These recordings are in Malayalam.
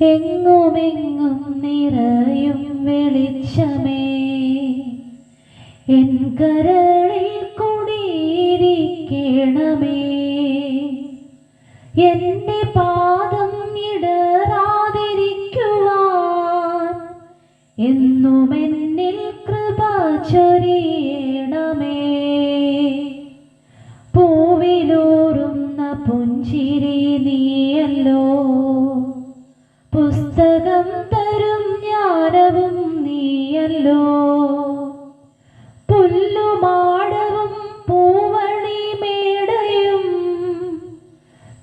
എങ്ങുമെങ്ങും നിറയും വെളിച്ചമേ. എൻ കരളിൽ കുടിയിരിക്കണമേ. എന്റെ പാദം ഇടറാതിരിക്കുവാൻ എന്നും ജ്ഞാനവും നീയല്ലോ. പുല്ലുമാടവും പൂവണി മേടയും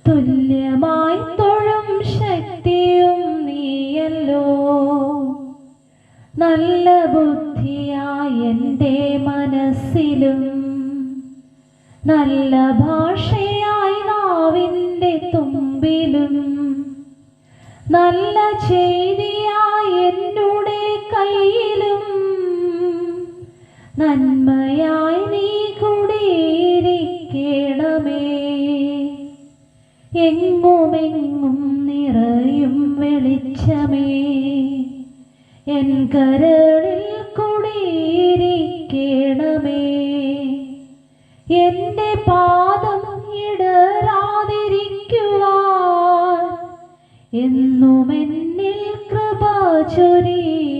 തുല്യമായി തൊഴും ശക്തിയും നീയല്ലോ. നല്ല ബുദ്ധിയായ എന്റെ മനസ്സിലും നല്ല ഭാഷയായി നാവിന്റെ തുമ്പിലും നല്ല ചെയ്തിയായി നന്മയായി നീ കുടിയിരിക്കണമേ. എങ്ങുമെങ്ങും നിറയും വെളിച്ചമേ. എൻ കരളിൽ കുടിയിരിക്കണമേ. എന്റെ പാദം ഇടരാതിരിക്കുവാൻ എന്നും എന്നിൽ കൃപ ചൊരി